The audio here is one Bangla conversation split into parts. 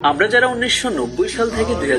আমরা যারা উনিশশো সাল থেকে দুই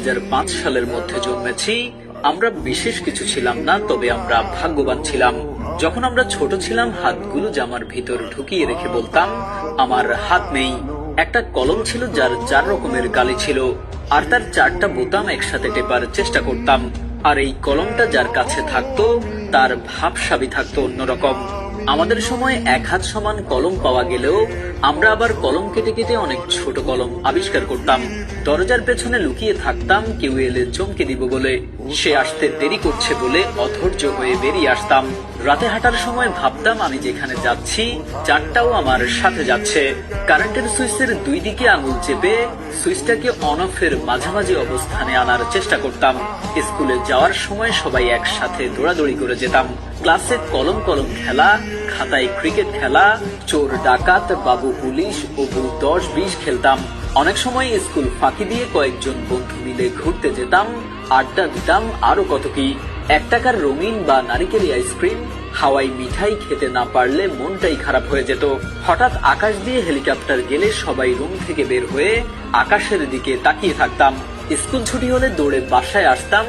সালের মধ্যে জন্মেছি, আমরা বিশেষ কিছু ছিলাম না, তবে আমরা ভাগ্যবান ছিলাম। যখন আমরা ছোট ছিলাম, হাতগুলো জামার ভিতর ঢুকিয়ে রেখে বলতাম, আমার হাত নেই। একটা কলম ছিল যার চার রকমের গালি ছিল, আর তার চারটা বোতাম একসাথে টেপার চেষ্টা করতাম। আর এই কলমটা যার কাছে থাকতো, তার ভাবসাবি থাকতো অন্যরকম। আমাদের সময় এক হাত সমান কলম পাওয়া গেলেও আমরা আবার কলম কেটে কেটে অনেক ছোট কলম আবিষ্কার করতাম। দরজার পেছনে লুকিয়ে থাকতাম, কেউ এলে চমকে দিব বলে। সে আসতে দেরি করছে বলে অধৈর্য হয়ে বেরিয়ে আসতাম। রাতে হাঁটার সময় ভাবতাম আমি যেখানে যাচ্ছি, চারটাও আমার সাথে যাচ্ছে। কারেন্টের সুইচের দুই দিকে আঙুল চেপে সুইচটাকে অন অফের মাঝামাঝি অবস্থানে আনার চেষ্টা করতাম। স্কুলে যাওয়ার সময় সবাই একসাথে দৌড়াদৌড়ি করে যেতাম। ক্লাসে কলম কলম খেলা, খাতায় ক্রিকেট খেলা, চোর, ডাকাত, বাবু পুলিশ বউ দশ, বিশ খেলতাম। অনেক সময় স্কুল ফাঁকি দিয়ে কয়েকজন বন্ধু মিলে ঘুরতে যেতাম, আড্ডা দিতাম, আরও কত কি। এক টাকার রঙিন বা নারিকেলি আইসক্রিম হাওয়াই মিঠাই খেতে না পারলে মনটাই খারাপ হয়ে যেত। হঠাৎ আকাশ দিয়ে হেলিকপ্টার গেলে সবাই রুম থেকে বের হয়ে আকাশের দিকে তাকিয়ে থাকতাম। স্কুল ছুটি হলে দৌড়ে বাসায় আসতাম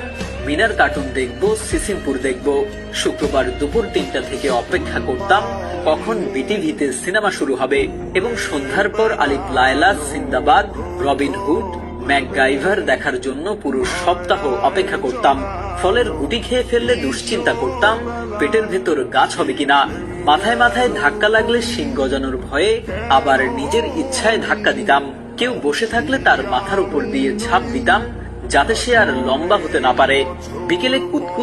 মিনার কার্টুন দেখব, সিসিমপুর দেখব। শুক্রবার দুপুর তিনটা থেকে অপেক্ষা করতাম, কখন বিটিভিতে সিনেমা শুরু হবে এবং সন্ধ্যার পর Alif Laila, Sindbad, Robin Hood, MacGyver দেখার জন্য পুরো সপ্তাহ অপেক্ষা করতাম। ফলের গুটি খেয়ে ফেললে দুশ্চিন্তা করতাম, পেটের ভেতর গাছ হবে কিনা। মাথায় মাথায় ধাক্কা লাগলে শিং গজানোর ভয়ে আবার নিজের ইচ্ছায় ধাক্কা দিতাম। কেউ বসে থাকলে তার মাথার উপর দিয়ে ছাপ দিতাম যাতে সে আর লম্বা হতে না পারে। বিকেলে কুতকুত